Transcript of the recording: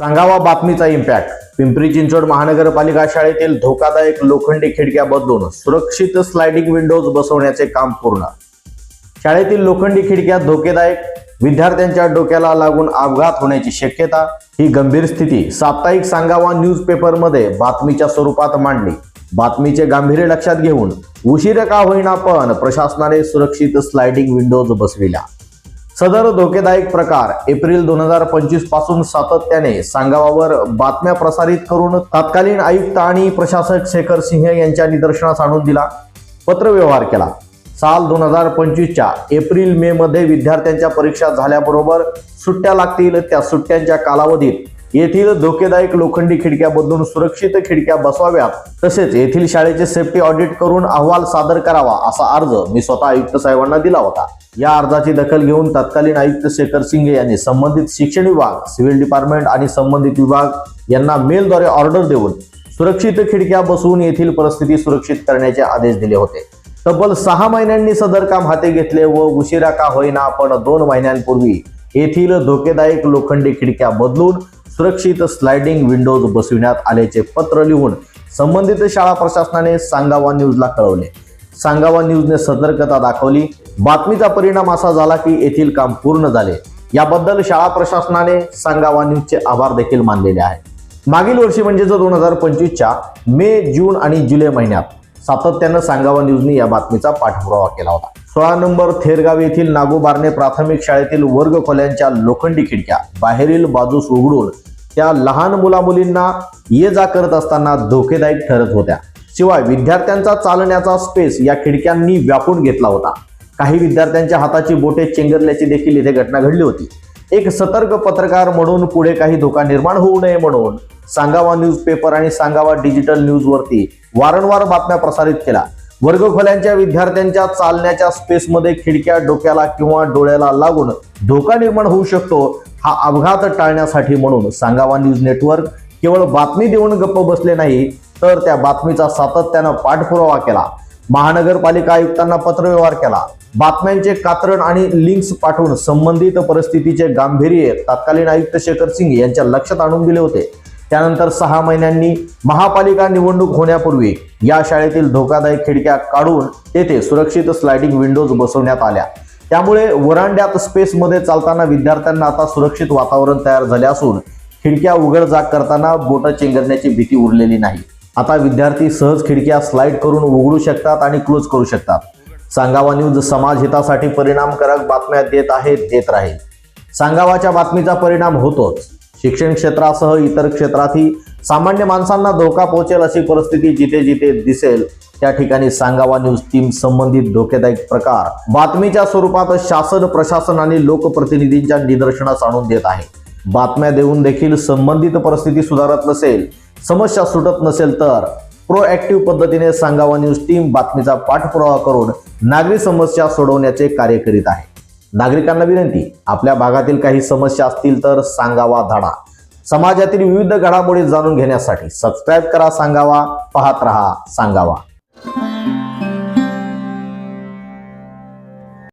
सांगावा बातमीचा इम्पॅक्ट पिंपरी चिंचवड महानगरपालिका शाळेतील धोकादायक लोखंडी खिडक्या बदलून सुरक्षित स्लायडिंग विंडोज बसवण्याचे काम पूर्ण. शाळेतील लोखंडी खिडक्या धोकेदायक विद्यार्थ्यांच्या डोक्याला लागून अपघात होण्याची शक्यता ही गंभीर स्थिती. साप्ताहिक सांगावा न्यूजपेपरमध्ये बातमीच्या स्वरूपात मांडली बातमीचे गांभीर्य लक्षात घेऊन उशीर का होईना पण प्रशासनाने सुरक्षित स्लायडिंग विंडोज बसविल्या. सदर धोकेदायक प्रकार एप्रिल दोन हजार पंचवीसपासून सातत्याने सांगावावर बातम्या प्रसारित करून तत्कालीन आयुक्त आणि प्रशासक शेखर सिंह यांच्या निदर्शनास आणून दिला. पत्रव्यवहार केला. साल दोन हजार पंचवीसच्या एप्रिल मे मध्ये विद्यार्थ्यांच्या परीक्षा झाल्याबरोबर सुट्ट्या लागतील. त्या सुट्ट्यांच्या कालावधीत येथील धोकेदायक लोखंडी खिडक्या बदलून सुरक्षित खिडक्या बसवाव्यात तसेच येथील शाळेचे सेफ्टी ऑडिट करून अहवाल सादर करावा असा अर्ज मी स्वतः आयुक्त साहेबांना दिला होता. या अर्जाची दखल घेऊन तत्कालीन आयुक्त शेखर सिंगे यांनी संबंधित शिक्षण विभाग सिव्हिल डिपार्टमेंट आणि संबंधित विभाग यांना मेलद्वारे ऑर्डर देऊन सुरक्षित खिडक्या बसवून येथील परिस्थिती सुरक्षित करण्याचे आदेश दिले होते. तब्बल सहा महिन्यांनी सदर काम हाती घेतले व उशिरा का होईना पण दोन महिन्यांपूर्वी येथील धोकेदायक लोखंडी खिडक्या बदलून सुरक्षित स्लायडिंग विंडोज बसविण्यात आल्याचे पत्र लिहून संबंधित शाळा प्रशासनाने सांगावा न्यूजला कळवले. सांगावा न्यूजने सतर्कता दाखवली. बातमीचा परिणाम असा झाला की येथील काम पूर्ण झाले. याबद्दल शाळा प्रशासनाने सांगावा न्यूजचे आभार देखील मानलेले आहेत. मागील वर्षी म्हणजेच दोन हजार पंचवीसच्या मे जून आणि जुलै महिन्यात सातत्यानं सांगावा न्यूजने या बातमीचा पाठपुरावा केला होता. सोळा नंबर थेरगाव येथील नागोबारणे प्राथमिक शाळेतील वर्ग खोल्यांच्या लोखंडी खिडक्या बाहेरील बाजूस उघडून त्या लहान मुलामुलींना ये जा करत असताना धोकेदायक ठरत होत्या. शिवाय विद्यार्थ्यांचा चालण्याचा स्पेस या खिडक्यांनी व्यापून घेतला होता. काही विद्यार्थ्यांच्या हाताची बोटे चेंगरल्याची देखील इथे घटना घडली होती. एक सतर्क पत्रकार म्हणून पुढे काही धोका निर्माण होऊ नये म्हणून सांगावा न्यूज पेपर आणि सांगावा डिजिटल न्यूजवरती वारंवार बातम्या प्रसारित केल्या. वर्गखोल्यांच्या विद्यार्थ्यांच्या चालण्याच्या स्पेसमध्ये खिडक्या डोक्याला किंवा डोळ्याला लागून धोका निर्माण होऊ शकतो हा अपघात टाळण्यासाठी म्हणून सांगावा न्यूज नेटवर्क. केवळ बातमी देऊन गप्प बसले नाही तर त्या बातमीचा सातत्यानं पाठपुरावा केला. महानगरपालिका आयुक्तांना पत्रव्यवहार केला. बातम्यांचे कात्रण आणि लिंक्स पाठवून संबंधित परिस्थितीचे गांभीर्य तत्कालीन आयुक्त शेखर सिंग यांच्या लक्षात आणून दिले होते. त्यानंतर सहा महिन्यांनी महापालिका निवडणूक होण्यापूर्वी या शाळेतील धोकादायक खिडक्या काढून तेथे सुरक्षित स्लायडिंग विंडोज बसवण्यात आल्या. त्यामुळे वरांड्यात स्पेसमध्ये चालताना विद्यार्थ्यांना आता सुरक्षित वातावरण तयार झाले असून खिडक्या उघड जाग करताना बोट चेंगरण्याची भीती उरलेली नाही. आता विद्यार्थी सहज खिडक्या स्लाइड करून उघडू शकतात आणि क्लोज करू शकतात. सांगावा न्यूज समाज हितासाठी परिणामकारक बातम्या देत आहे देत राहील. सांगावाच्या बातमीचा परिणाम होतोच. शिक्षण क्षेत्रासह इतर क्षेत्रातही सामान्य माणसांना धोका पोहोचेल अशी परिस्थिती जिथे जिथे दिसेल त्या ठिकाणी सांगावा न्यूज टीम संबंधित धोकेदायक प्रकार. बातमीच्या स्वरूपात शासन प्रशासन आणि लोकप्रतिनिधींच्या निदर्शनास आणून देत आहे. बातम्या देऊन देखील संबंधित परिस्थिती सुधारत नसेल समस्या सुटत नसेल तर प्रोॲक्टिव्ह पद्धतीने सांगावा न्यूज टीम बातमीचा पाठपुरावा करून नागरी समस्या सोडवण्याचे कार्य करीत आहे. नागरिकांना विनंती आपल्या भागातील काही समस्या असतील तर सांगावा धडा. समाजातील विविध घडामोडी जाणून घेण्यासाठी सबस्क्राईब करा सांगावा पाहत रहा सांगावा.